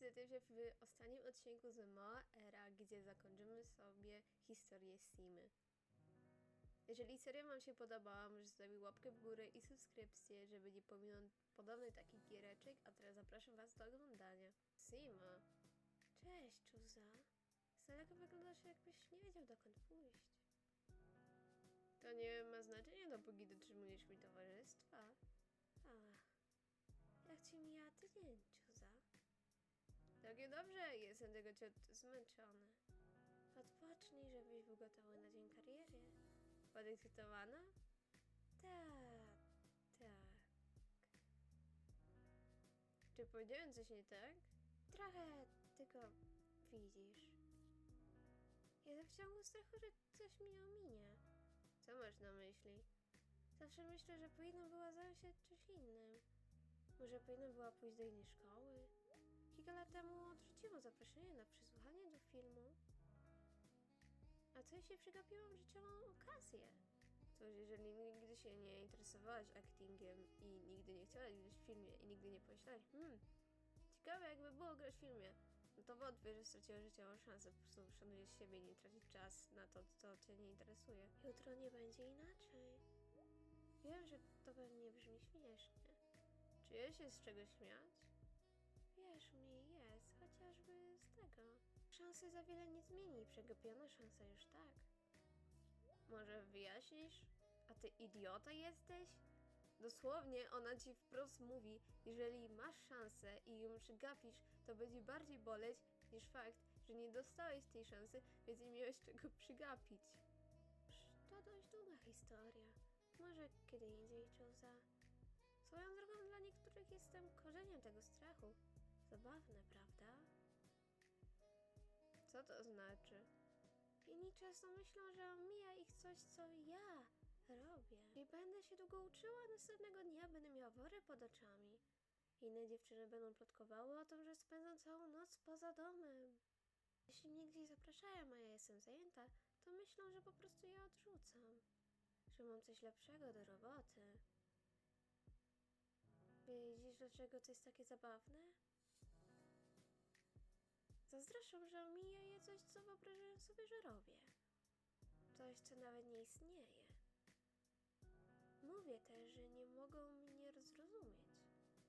się w ostatnim odcinku z Mała Era, gdzie zakończymy sobie historię Simy. Jeżeli seria Wam się podobała, możecie zostawić łapkę w górę i subskrypcję, żeby nie pominąć podobnych takich giereczek, a teraz zapraszam Was do oglądania. Sima. Cześć, Czuza. Z wyglądasz jakbyś nie wiedział dokąd pójść. To nie ma znaczenia, dopóki dotrzymujesz mi towarzystwa. Ach, jak ci mija tydzień? Takie dobrze, jestem tego ciut zmęczony. Odpocznij, żebyś był gotowy na dzień kariery. Podekscytowana? Tak, tak. Czy powiedziałem coś nie tak? Trochę, tylko widzisz. Jestem w ciągu strachu, że coś mi ominie. Co masz na myśli? Zawsze myślę, że powinna była zająć się czymś innym. Może powinna była pójść do innej szkoły? Kilka lat temu odrzuciłam zaproszenie na przesłuchanie do filmu. A co jeśli przegapiłam życiową okazję? Cóż, jeżeli nigdy się nie interesowałaś actingiem i nigdy nie chciałaś grać w filmie i nigdy nie pomyślałaś, hmm, ciekawe jakby było grać w filmie, no to wątpię, że straciłaś życiową szansę, po prostu szanujesz siebie i nie tracić czas na to, co cię nie interesuje. Jutro nie będzie inaczej. Wiem, że to pewnie brzmi śmiesznie. Czy jest się z czego śmiać? Wierz mi, jest, chociażby z tego. Szansy za wiele nie zmieni, przegapiona szansa już tak. Może wyjaśnisz? A ty idiota jesteś? Dosłownie ona ci wprost mówi, jeżeli masz szansę i ją przegapisz, to będzie bardziej boleć niż fakt, że nie dostałeś tej szansy, więc nie miałeś czego przygapić. To dość długa historia. Może kiedy indziej, Czuza. Swoją drogą dla niektórych jestem korzeniem tego strachu. Zabawne, prawda? Co to znaczy? Inni często myślą, że omija ich coś, co ja robię. I będę się długo uczyła, następnego dnia będę miała wory pod oczami. Inne dziewczyny będą plotkowały o tym, że spędzam całą noc poza domem. Jeśli mnie gdzieś zapraszają, a ja jestem zajęta, to myślą, że po prostu je odrzucam. Że mam coś lepszego do roboty. Widzisz, dlaczego to jest takie zabawne? Zazdroszczą, że omija je coś, co wyobrażają sobie, że robię. Coś, co nawet nie istnieje. Mówię też, że nie mogą mnie zrozumieć,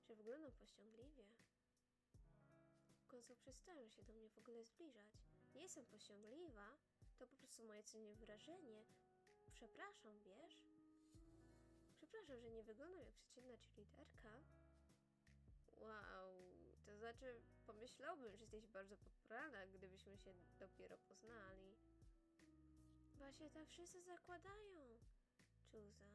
że wyglądam pościągliwie. W końcu przestają się do mnie w ogóle zbliżać. Nie jestem pościągliwa, to po prostu moje cennie wyrażenie. Przepraszam, wiesz? Przepraszam, że nie wyglądam jak przeciętna cheerleaderka. Wow, znaczy pomyślałbym, że jesteś bardzo popularna, gdybyśmy się dopiero poznali. Właśnie tak wszyscy zakładają, Czuza.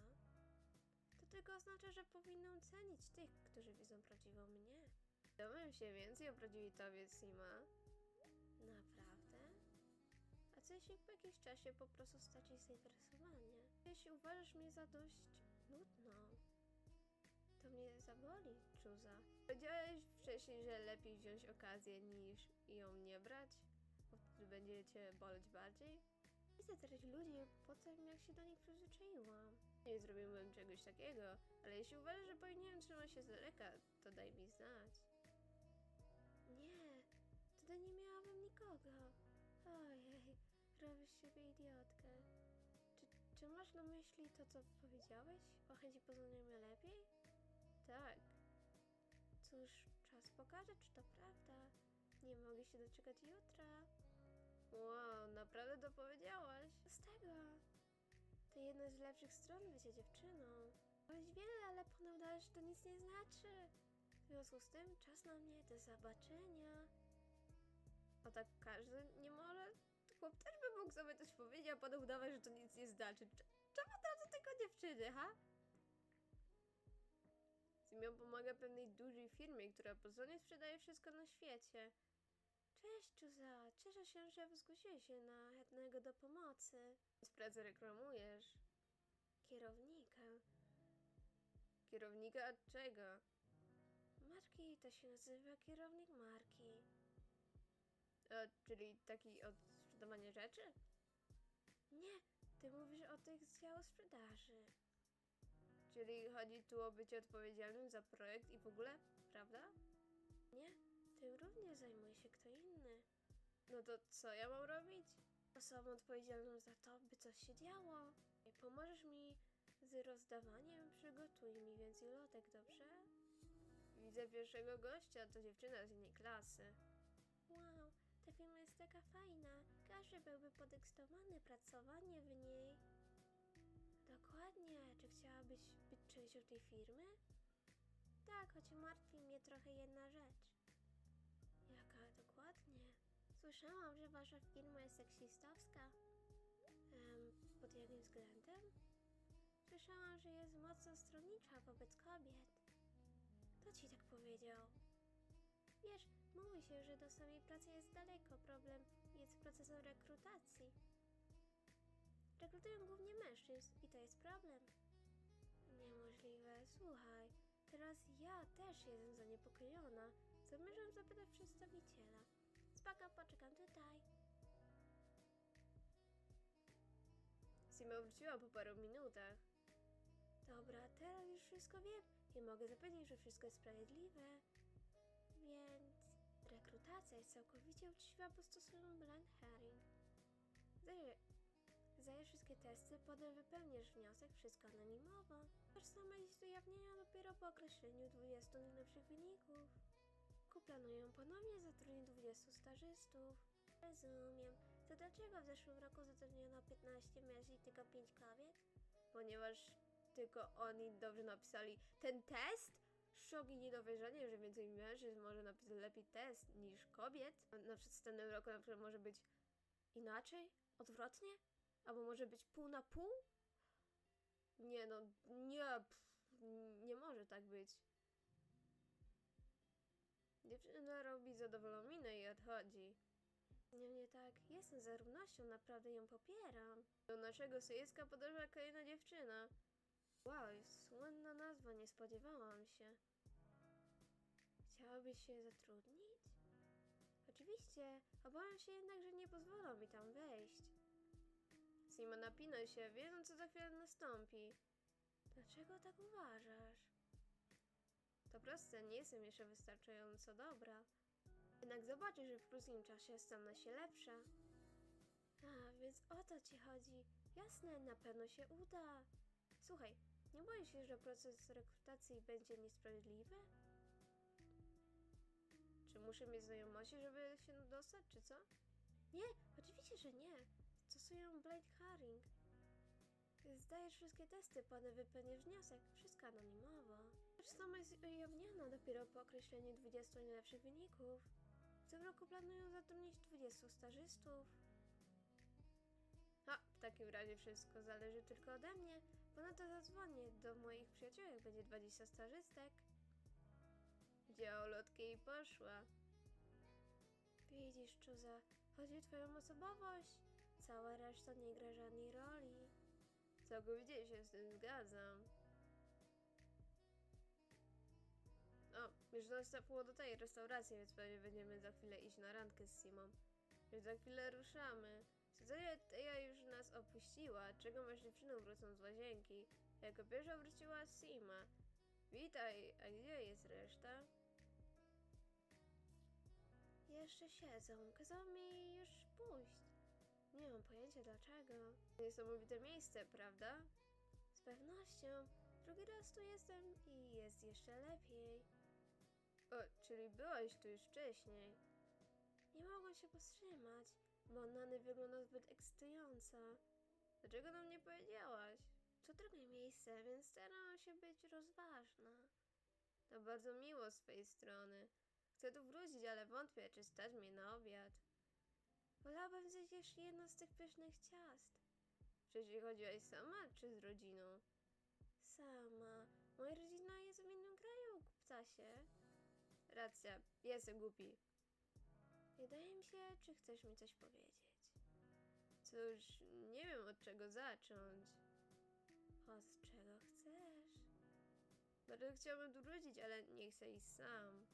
To tylko oznacza, że powinnam cenić tych, którzy widzą prawdziwą mnie. Dowiem się więcej o prawdziwej tobie, Sima. Naprawdę? A co jeśli po jakimś czasie po prostu stracisz zainteresowanie? Jeśli uważasz mnie za dość nudną, to mnie zaboli, Powiedziałeś wcześniej, że lepiej wziąć okazję niż ją nie brać, bo wtedy będzie cię boleć bardziej. Widzę teraz ludzi po tym, jak się do nich przyzwyczaiłam. Nie zrobiłbym czegoś takiego, ale jeśli uważasz, że powinienem trzymać się z daleka, to daj mi znać. Nie, wtedy nie miałabym nikogo. Ojej, robisz siebie idiotkę. Czy, czy masz na myśli to, co powiedziałeś? O chęci poznania mnie lepiej? Tak. Cóż, czas pokaże, czy to prawda. Nie mogę się doczekać jutra. Wow, naprawdę to powiedziałaś? Z tego. To jedna z lepszych stron bycia dziewczyną. Powiedzieć wiele, ale ponownie, że to nic nie znaczy. W związku z tym czas na mnie do zobaczenia. A tak każdy nie może? Chłop też by mógł sobie coś powiedzieć, a potem udawać, że to nic nie znaczy. Cz- Czemu to tylko dziewczyny, ha? Zimią pomaga pewnej dużej firmie, która pozornie sprzedaje wszystko na świecie. Cześć, Czuza. Cieszę się, że zgłosiłeś się na chętnego do pomocy. Z pracy reklamujesz. Kierownika. Kierownika od czego? Marki to się nazywa kierownik marki. Czyli taki od sprzedawania rzeczy? Nie, ty mówisz o tych z działu sprzedaży. Czyli chodzi tu o bycie odpowiedzialnym za projekt i w ogóle, prawda? Nie, ty tym również zajmuje się kto inny. No to co ja mam robić? Osobą odpowiedzialną za to, by coś się działo. Pomożesz mi z rozdawaniem? Przygotuj mi więcej lotek, dobrze? Widzę pierwszego gościa, to dziewczyna z innej klasy. Wow, ta firma jest taka fajna. Każdy byłby podekscytowany pracowanie w niej. Dokładnie. Czy chciałabyś być częścią tej firmy? Tak, choć martwi mnie trochę jedna rzecz. Jaka dokładnie? Słyszałam, że wasza firma jest seksistowska. Em, pod jakim względem? Słyszałam, że jest mocno stronnicza wobec kobiet. Kto ci tak powiedział? Wiesz, mówi się, że do samej pracy jest daleko. Problem jest procesem rekrutacji. Rekrutują głównie mężczyzn i to jest problem. Niemożliwe. Słuchaj, teraz ja też jestem zaniepokojona. Zamierzam zapytać przedstawiciela. Spoko, poczekam tutaj. Sima wróciła po paru minutach. Dobra, teraz już wszystko wiem i mogę zapewnić, że wszystko jest sprawiedliwe. Więc rekrutacja jest całkowicie uczciwa, bo stosują blind hiring. Zdajesz wszystkie testy, potem wypełnisz wniosek, wszystko anonimowo. Same list ujawnienia dopiero po określeniu 20 najlepszych wyników. Ku planują ponownie zatrudnić 20 stażystów. Rozumiem. To dlaczego w zeszłym roku zatrudniono 15 mężczyzn i tylko 5 kobiet? Ponieważ tylko oni dobrze napisali ten test? Szok i niedowierzanie, że więcej mężczyzn może napisać lepiej test niż kobiet. Na przedstawionym roku na przykład może być inaczej, odwrotnie, albo może być pół na pół? Nie no, nie, pff, nie może tak być. Dziewczyna robi zadowoloną minę i odchodzi. Nie, nie tak. Jestem za równością, naprawdę ją popieram. Do naszego stoiska podeszła kolejna dziewczyna. Wow, słynna nazwa, nie spodziewałam się. Chciałabyś się zatrudnić? Oczywiście, obawiam się jednak, że nie pozwolą mi tam wejść. Sima napina się, wiedząc co za chwilę nastąpi. Dlaczego tak uważasz? To proste, nie jestem jeszcze wystarczająco dobra. Jednak zobaczysz, że w krótkim czasie stanę się lepsza. A, więc o to ci chodzi. Jasne, na pewno się uda. Słuchaj, nie boisz się, że proces rekrutacji będzie niesprawiedliwy? Czy muszę mieć znajomości, żeby się dostać, czy co? Nie, oczywiście, że nie. Stosują blind hiring. Zdajesz wszystkie testy, potem wypełnisz wniosek. Wszystko anonimowo. Rzecz sama jest ujawniona dopiero po określeniu 20 najlepszych wyników. W tym roku planują zatrudnić 20 stażystów. A, w takim razie wszystko zależy tylko ode mnie. Ponadto zadzwonię do moich przyjaciółek, będzie 20 stażystek. Wzięła lotkę i poszła. Widzisz, Czuza, chodzi o twoją osobowość. Cała reszta nie gra żadnej roli. Całkowicie się z tym zgadzam. O, już nastąpiło do tej restauracji, więc pewnie będziemy za chwilę iść na randkę z Simą. Już za chwilę ruszamy. Sytuacja Teja już nas opuściła. Czego masz dziewczyną wrócą z łazienki? Jako pierwsza wróciła Sima. Witaj, a gdzie jest reszta? Jeszcze siedzą. Kazał mi już pójść. Nie mam pojęcia dlaczego. Niesamowite miejsce, prawda? Z pewnością. Drugi raz tu jestem i jest jeszcze lepiej. O, czyli byłaś tu już wcześniej. Nie mogłam się powstrzymać, bo Nany wygląda zbyt ekscytująco. Dlaczego nam nie powiedziałaś? To drugie miejsce, więc staram się być rozważna. To bardzo miło z twojej strony. Chcę tu wrócić, ale wątpię, czy stać mnie na obiad. Wolałabym zjeść jeszcze jedno z tych pysznych ciast. Wcześniej chodziłaś sama, czy z rodziną? Sama. Moja rodzina jest w innym kraju, kupcasie. Racja, jestem głupi. Wydaje mi się, czy chcesz mi coś powiedzieć? Cóż, nie wiem od czego zacząć. Od czego chcesz? Bardzo chciałbym tu wrócić, ale nie chcę iść sam.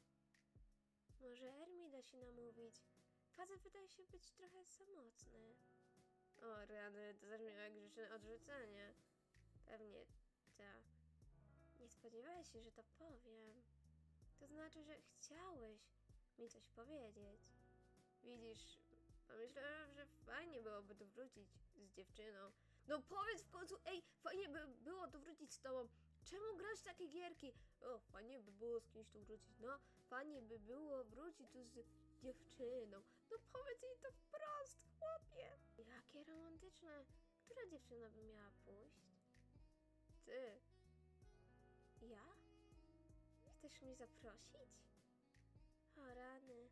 Może Ermi da się namówić. Facet wydaje się być trochę samotny. O, rany, to zabrzmiało jak grzeczne odrzucenie. Pewnie ta. Nie spodziewałeś się, że to powiem. To znaczy, że chciałeś. mi coś powiedzieć. Widzisz, pomyślałem, że fajnie byłoby tu wrócić z dziewczyną. No powiedz w końcu, ej, fajnie by było tu wrócić z tobą. Czemu grasz takie gierki? O, fajnie by było z kimś tu wrócić. No, fajnie by było wrócić tu z dziewczyną. No powiedz jej to wprost, chłopie. Jakie romantyczne. Która dziewczyna by miała pójść? Ty. Ja? Chcesz mnie zaprosić? O rany.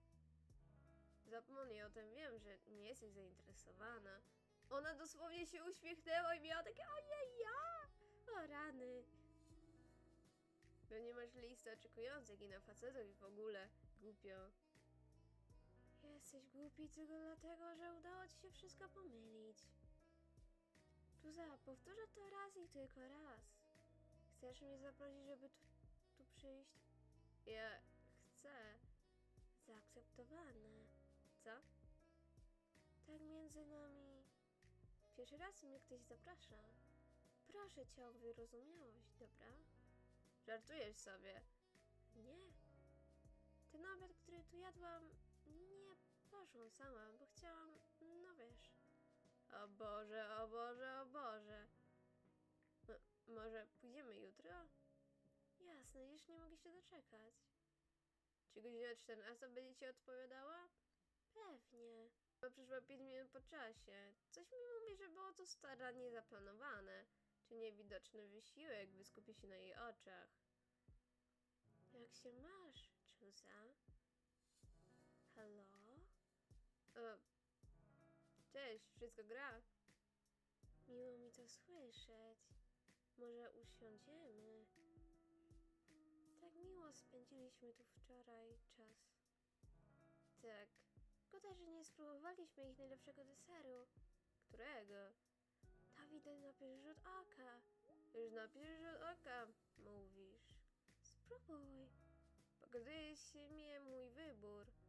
Zapomnij o tym, wiem, że nie jesteś zainteresowana. Ona dosłownie się uśmiechnęła i miała takie ojej, ja! O rany. Pewnie masz listę oczekujących i na facetów i w ogóle. Głupio. Jesteś głupi tylko dlatego, że udało ci się wszystko pomylić. Tuza, powtórzę to raz i tylko raz. Chcesz mnie zaprosić, żeby tu, tu przyjść? Ja chcę. Zaakceptowane. Co? Tak między nami. Pierwszy raz mnie ktoś zaprasza. Proszę cię o wyrozumiałość, dobra? Żartujesz sobie. Nie. Ten obiad, który tu jadłam, poszłam sama, bo chciałam, no wiesz. O Boże, o Boże, o Boże. M- może pójdziemy jutro? Jasne, już nie mogę się doczekać. Czy godzina 14 będzie ci odpowiadała? Pewnie. Bo przyszła 5 minut po czasie. Coś mi mówi, że było to starannie zaplanowane. Czy niewidoczny wysiłek wyskupie się na jej oczach. Jak się masz, Czuza? O, cześć, wszystko gra? Miło mi to słyszeć. Może usiądziemy? Tak miło spędziliśmy tu wczoraj czas. Tak. Szkoda, że nie spróbowaliśmy ich najlepszego deseru. Którego? To widać na pierwszy rzut oka. Już na pierwszy rzut oka, mówisz. Spróbuj. Pokazuje się mi mój wybór.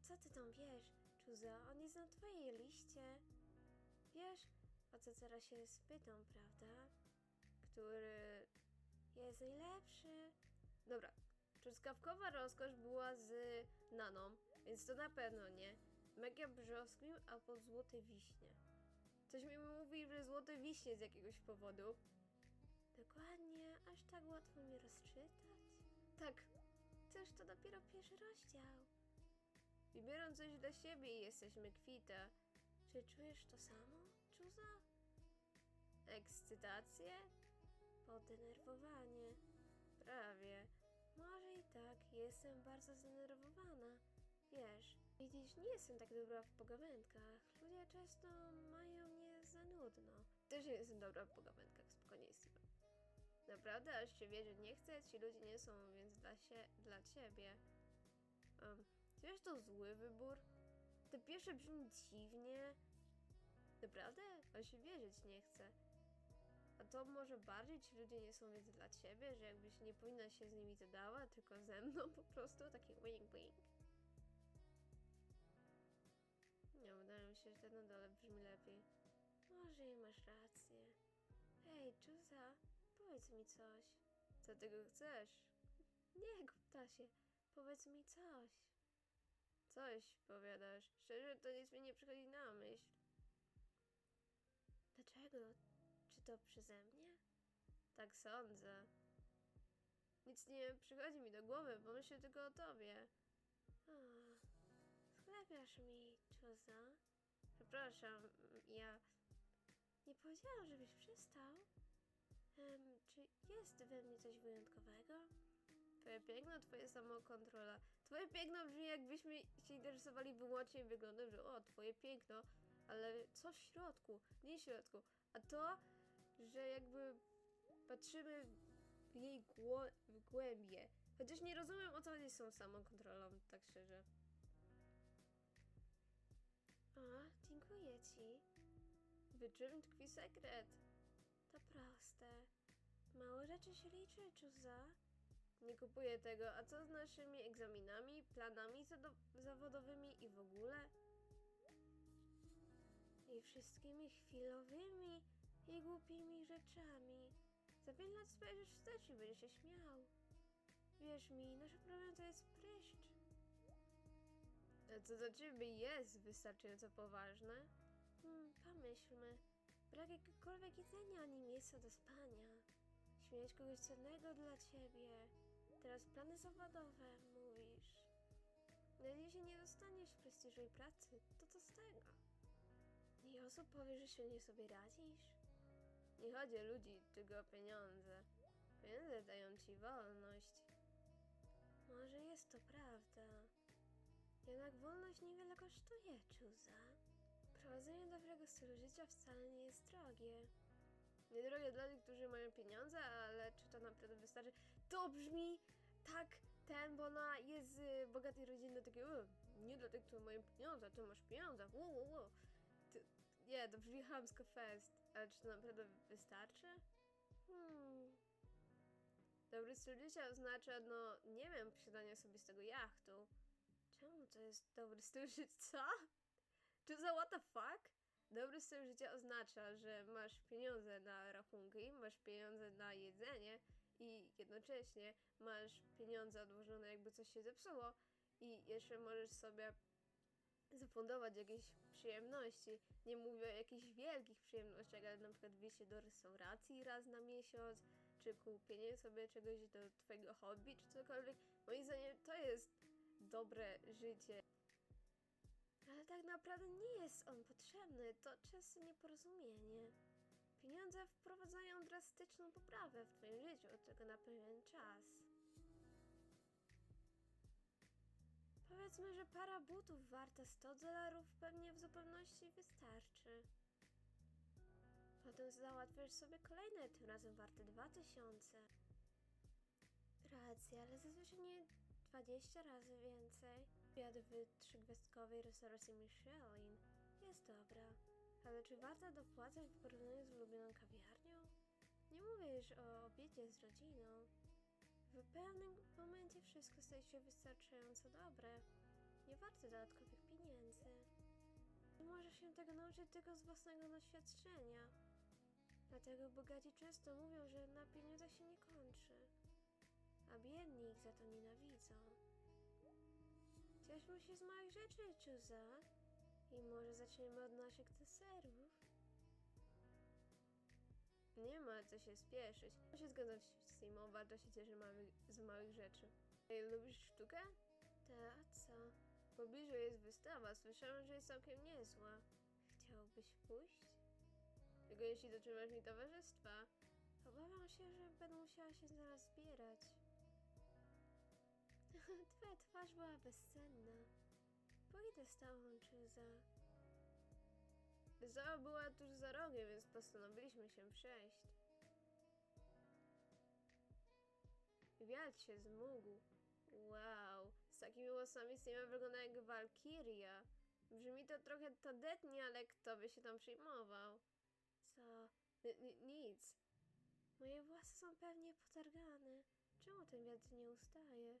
Co ty tam wiesz, Czuza? On jest na twojej liście. Wiesz, o co teraz się spytam, prawda? Który jest najlepszy? Dobra, truskawkowa rozkosz była z Naną, więc to na pewno nie. Mega brzoskwił albo złote wiśnie. Coś mi mówi, że złote wiśnie z jakiegoś powodu. Dokładnie, aż tak łatwo mnie rozczytać? Tak, też to dopiero pierwszy rozdział. Wybieram coś dla siebie i jesteśmy kwita. Czy czujesz to samo, Czuza? Ekscytację? Podenerwowanie. Prawie. Może i tak, jestem bardzo zdenerwowana. Wiesz, widzisz, nie jestem tak dobra w pogawędkach. Ludzie często mają mnie za nudno. Też nie jestem dobra w pogawędkach, spokojnie Steven. Naprawdę, aż się wierzy nie chcę, ci ludzie nie są, więc dla, się, dla ciebie. Um, czy wiesz, to zły wybór? Te pierwsze brzmi dziwnie. Naprawdę? Aż się wierzyć nie chcę. A to może bardziej ci ludzie nie są więc dla ciebie, że jakbyś nie powinna się z nimi zadawać, tylko ze mną po prostu, taki wink wink. Nie, wydaje mi się, że ten na dole brzmi lepiej. Może i masz rację. Hej, Czuza, powiedz mi coś. Co tego chcesz? Nie, Guptasie, powiedz mi coś. Coś, powiadasz. Szczerze, to nic mi nie przychodzi na myśl. Dlaczego? Czy to przeze mnie? Tak sądzę. Nic nie przychodzi mi do głowy, bo myślę tylko o tobie. O, sklepiasz mi, Czuza. Przepraszam, ja nie powiedziałam, żebyś przestał. Em, czy jest we mnie coś wyjątkowego? Piękno, twoja samokontrola. Twoje piękno brzmi jakbyśmy się interesowali wyłącznie wyglądem, że o, twoje piękno, ale co w środku? Nie w środku. A to, że jakby patrzymy w jej gło- w głębie. Chociaż nie rozumiem o co chodzi z tą samokontrolą, tak szczerze. O, dziękuję ci. W czym tkwi sekret? To proste. Mało rzeczy się liczy, Czuza. Nie kupuję tego. A co z naszymi egzaminami, planami zawodowymi i w ogóle? I wszystkimi chwilowymi i głupimi rzeczami. Za pięć lat spojrzysz wstecz i będziesz się śmiał. Wierz mi, nasz problem to jest pryszcz. A co dla ciebie jest wystarczająco poważne? Hmm, pomyślmy. Brak jakiegokolwiek jedzenia ani miejsca do spania. Śmierć kogoś cennego dla ciebie. Teraz plany zawodowe, mówisz. Nawet jeśli nie dostaniesz prestiżowej pracy, to co z tego? Nie osób powie, że się nie sobie radzisz? Nie chodzi o ludzi, tylko o pieniądze. Pieniądze dają ci wolność. Może jest to prawda. Jednak wolność niewiele kosztuje, Czuza. Prowadzenie dobrego stylu życia wcale nie jest drogie. Niedrogie dla tych, którzy mają pieniądze, ale czy to naprawdę wystarczy? To brzmi tak ten, bo ona jest z bogatej rodziny, takie "O, nie dla tych, którzy mają pieniądze, ty masz pieniądze, wo, wo, wo. To, nie, to brzmi chamsko fest, ale czy to naprawdę wystarczy? Hmm. Dobry styl życia oznacza, no, nie wiem, posiadanie sobie z tego jachtu. Czemu to jest dobry styl życia? Czy za what the fuck? Dobry styl życia oznacza, że masz pieniądze na rachunki, masz pieniądze na jedzenie i jednocześnie masz pieniądze odłożone, jakby coś się zepsuło i jeszcze możesz sobie zafundować jakieś przyjemności. Nie mówię o jakichś wielkich przyjemnościach, ale na przykład wyjście do restauracji raz na miesiąc, czy kupienie sobie czegoś do twojego hobby, czy cokolwiek. Moim zdaniem to jest dobre życie. Tak naprawdę nie jest on potrzebny, to często nieporozumienie. Pieniądze wprowadzają drastyczną poprawę w twoim życiu, tylko na pewien czas. Powiedzmy, że para butów warta 100 dolarów pewnie w zupełności wystarczy. Potem załatwiasz sobie kolejne, tym razem warte 2000. Racja, ale zazwyczaj nie 20 razy więcej. Obiad w trzygwiazdkowej restauracji Michelin jest dobra, ale czy warto dopłacać w porównaniu z ulubioną kawiarnią? Nie mówię już o obiedzie z rodziną. W pewnym momencie wszystko staje się wystarczająco dobre. Nie warto dodatkowych pieniędzy. Możesz się tego nauczyć tylko z własnego doświadczenia. Dlatego bogaci często mówią, że na pieniądzach się nie kończy, a biedni ich za to nienawidzą. Cieszmy się z małych rzeczy, Czuza. I może zaczniemy od naszych deserów. Nie ma co się spieszyć. Ja się zgadzam z Simą, bardzo się cieszę mamy, z małych rzeczy. Ej, lubisz sztukę? Ta, co? W pobliżu jest wystawa, słyszałam, że jest całkiem niezła. Chciałbyś pójść? Tylko jeśli dotrzymasz mi towarzystwa. Obawiam się, że będę musiała się zaraz zbierać. Twoja twarz była bezcenna. Pójdę z tobą, Czuza. Wystawa była tuż za rogiem, więc postanowiliśmy się przejść. Wiatr się zmógł. Wow, z takimi włosami Sima wygląda jak walkiria. Brzmi to trochę tandetnie, ale kto by się tam przyjmował? Co? N- nic. Moje włosy są pewnie potargane. Czemu ten wiatr nie ustaje?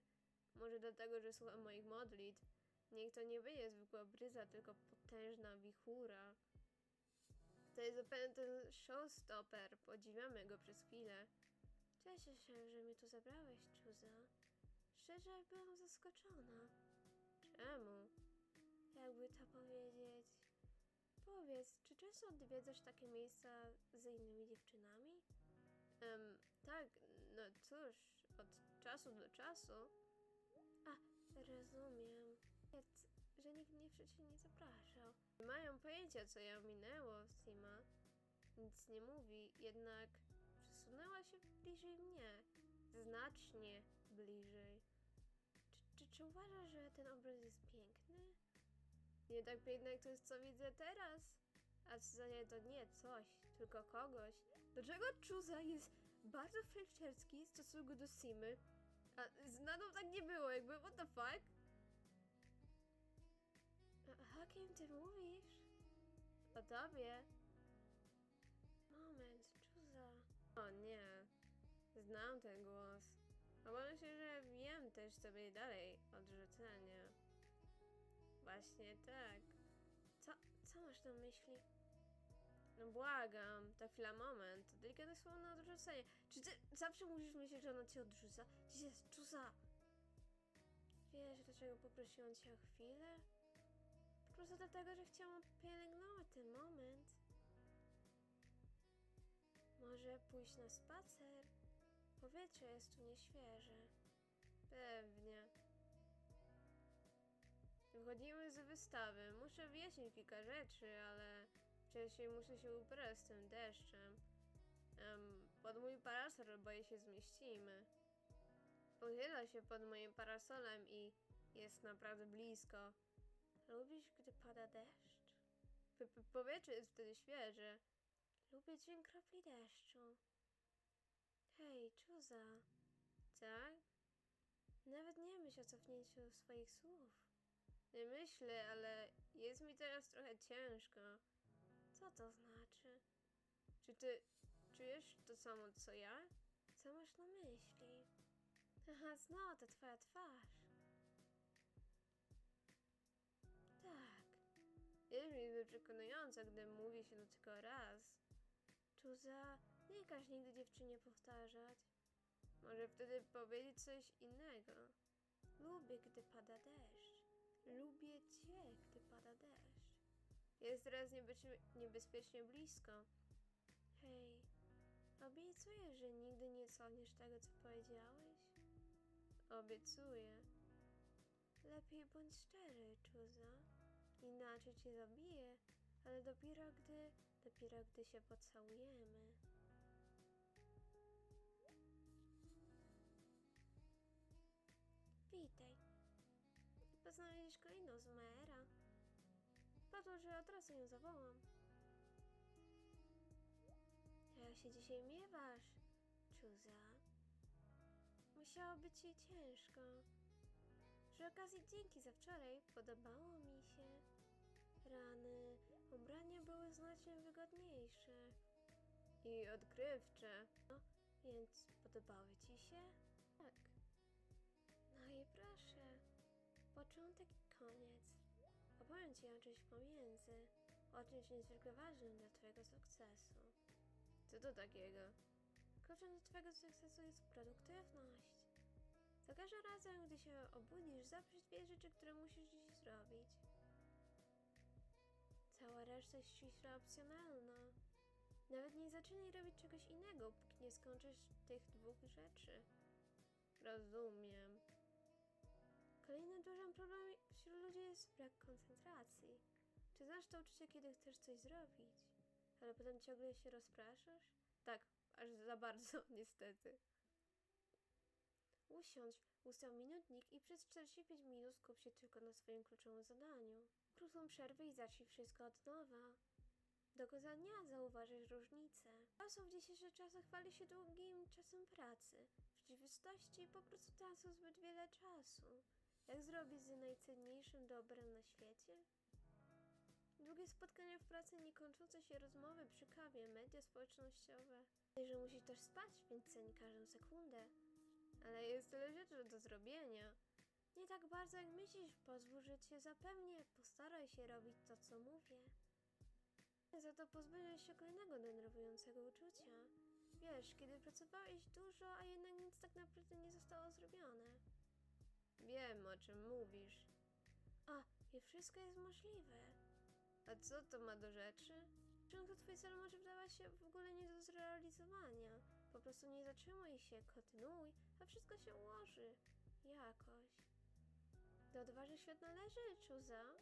Może dlatego, że słucham moich modlitw. Niech to nie będzie zwykła bryza, tylko potężna wichura. To jest zapewne ten showstopper. Podziwiamy go przez chwilę. Cieszę się, że mnie tu zabrałeś, Czuza. Szczerze byłam zaskoczona. Czemu? Jakby to powiedzieć... Powiedz, czy często odwiedzasz takie miejsca z innymi dziewczynami? Em, tak, no cóż, od czasu do czasu. Rozumiem. Że nikt mnie przecież nie zapraszał. Nie mają pojęcia, co ja minęło, Sima. Nic nie mówi, jednak przesunęła się bliżej mnie. Znacznie bliżej. Czy, czy, czy uważasz, że ten obraz jest piękny? Nie tak piękny, jak to jest, co widzę teraz. A co nie, to nie coś, tylko kogoś. Dlaczego Czuza jest bardzo flirterski w stosunku do Simy? A z Nadą tak nie było, jakby what the fuck? A, kim ty mówisz? O tobie? Moment, Czuza. O nie, znam ten głos. Obawiam się, że wiem też, co będzie dalej. Odrzucenie. Właśnie tak. Co, co masz na myśli? No błagam, ta chwila, moment. Delikatne słowo na odrzucenie. Czy ty zawsze musisz myśleć, że ona cię odrzuca? Jezus, czuza! Wiesz, dlaczego poprosiłam cię o chwilę? Po prostu dlatego, że chciałam pielęgnować ten moment. Może pójść na spacer? Powietrze jest tu nieświeże. Pewnie. Wychodzimy z wystawy. Muszę wyjaśnić kilka rzeczy, ale wcześniej muszę się ubrać z tym deszczem. Em, pod mój parasol oboje się zmieścimy. Pochyla się pod moim parasolem i jest naprawdę blisko. Lubisz, gdy pada deszcz? P- p- powietrze jest wtedy świeże. Lubię dźwięk kropli deszczu. Hej, Czuza. Tak? Nawet nie myśl o cofnięciu swoich słów. Nie myślę, ale jest mi teraz trochę ciężko. Co to znaczy? Czy ty czujesz to samo co ja? Co masz na myśli? Haha, znowu twoja twarz. Tak. Jest mi zbyt przekonująca, gdy mówi się to tylko raz. Czuza, nie każ nigdy dziewczynie powtarzać. Może wtedy powiedzieć coś innego. Lubię, gdy pada deszcz. Lubię cię, gdy pada deszcz. Jest teraz niebezpiecznie, blisko. Hej, obiecuję, że nigdy nie cofniesz tego, co powiedziałeś? Obiecuję. Lepiej bądź szczery, Czuza. Inaczej cię zabiję, ale dopiero gdy, dopiero gdy się pocałujemy. Witaj. Poznałeś kolejną z Maera. Padło, że od razu ją zawołam. Jak się dzisiaj miewasz, Czuza? Musiało być ci ciężko. Przy okazji dzięki za wczoraj podobało mi się. Rany, ubrania były znacznie wygodniejsze. I odkrywcze. No, więc podobały ci się? Tak. No i proszę. Początek i koniec. Ci o czymś pomiędzy. O czymś niezwykle ważnym dla twojego sukcesu. Co to takiego? Kluczem do twojego sukcesu jest produktywność. Za każdym razem, gdy się obudzisz, zapisz dwie rzeczy, które musisz dziś zrobić. Cała reszta jest ściśle opcjonalna. Nawet nie zaczynaj robić czegoś innego, póki nie skończysz tych dwóch rzeczy. Rozumiem. Kolejnym dużym problemem wśród ludzi jest brak koncentracji. Czy znasz to uczucie, kiedy chcesz coś zrobić, ale potem ciągle się rozpraszasz? Tak, aż za bardzo, niestety. Usiądź, ustaw minutnik i przez 45 minut skup się tylko na swoim kluczowym zadaniu. Krótką przerwę i zacznij wszystko od nowa. Do końca dnia zauważysz różnicę. Osób w dzisiejszych czasach chwali się długim czasem pracy. W rzeczywistości po prostu tracą zbyt wiele czasu. Jak zrobić z najcenniejszym dobrem na świecie? Długie spotkania w pracy, niekończące się rozmowy przy kawie, media społecznościowe. Że musisz też spać, więc ceni każdą sekundę. Ale jest tyle rzeczy do zrobienia. Nie tak bardzo jak myślisz, pozwól, że cię zapewnię. Postaraj się robić to, co mówię. Za to pozbyłeś się kolejnego denerwującego uczucia. Wiesz, kiedy pracowałeś dużo, a jednak nic tak naprawdę nie zostało zrobione. Wiem, o czym mówisz. A, i wszystko jest możliwe. A co to ma do rzeczy? Często twój cel może wydawać się w ogóle nie do zrealizowania. Po prostu nie zatrzymuj się, kontynuuj, a wszystko się ułoży. Jakoś. Do odważy świat należy, Czuza.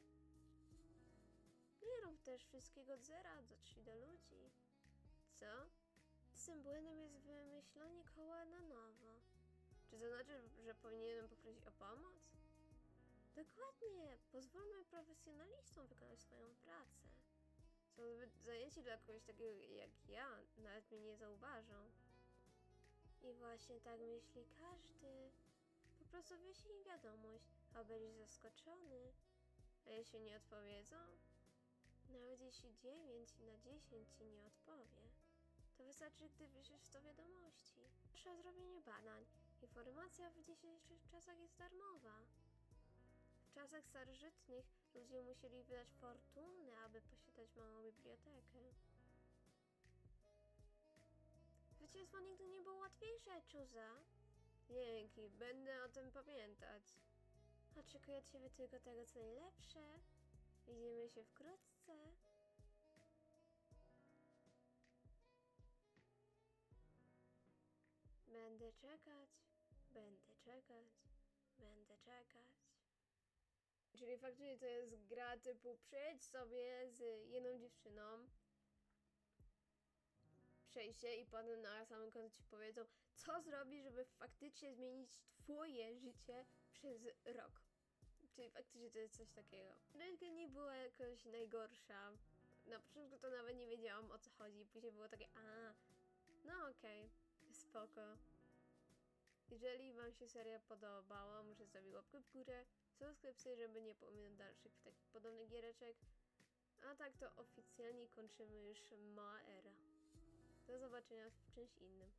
Nie rób też wszystkiego od zera, dotrzyj do ludzi. Co? Tym błędem jest wymyślenie koła na nowo. Czy to znaczy, że powinienem poprosić o pomoc? Dokładnie. Pozwólmy profesjonalistom wykonać swoją pracę. Są zbyt zajęci dla kogoś takiego jak ja, nawet mnie nie zauważą. I właśnie tak myśli każdy. Po prostu wyślij wiadomość, a będziesz zaskoczony. A jeśli nie odpowiedzą? Nawet jeśli 9 na 10 ci nie odpowie, to wystarczy, gdy wyślesz to wiadomości. Proszę o zrobienie badań. Informacja w dzisiejszych czasach jest darmowa. W czasach starożytnych ludzie musieli wydać fortuny, aby posiadać małą bibliotekę. Zwycięstwo nigdy nie było łatwiejsze, Czuza. Dzięki, będę o tym pamiętać. Oczekuję od ciebie tylko tego, co najlepsze. Widzimy się wkrótce. Będę czekać, będę czekać, będę czekać. Czyli faktycznie to jest gra typu przejdź sobie z jedną dziewczyną, przejście i potem na samym końcu ci powiedzą, co zrobić, żeby faktycznie zmienić twoje życie przez rok. Czyli faktycznie to jest coś takiego. Ręka nie była jakoś najgorsza. Na początku to nawet nie wiedziałam o co chodzi. Później było takie, a, no okej, spoko. Jeżeli wam się seria podobała, muszę zostawić łapkę w górę, subskrypcję, żeby nie pominąć dalszych takich podobnych giereczek. A tak to oficjalnie kończymy już mała era. Do zobaczenia w czymś innym.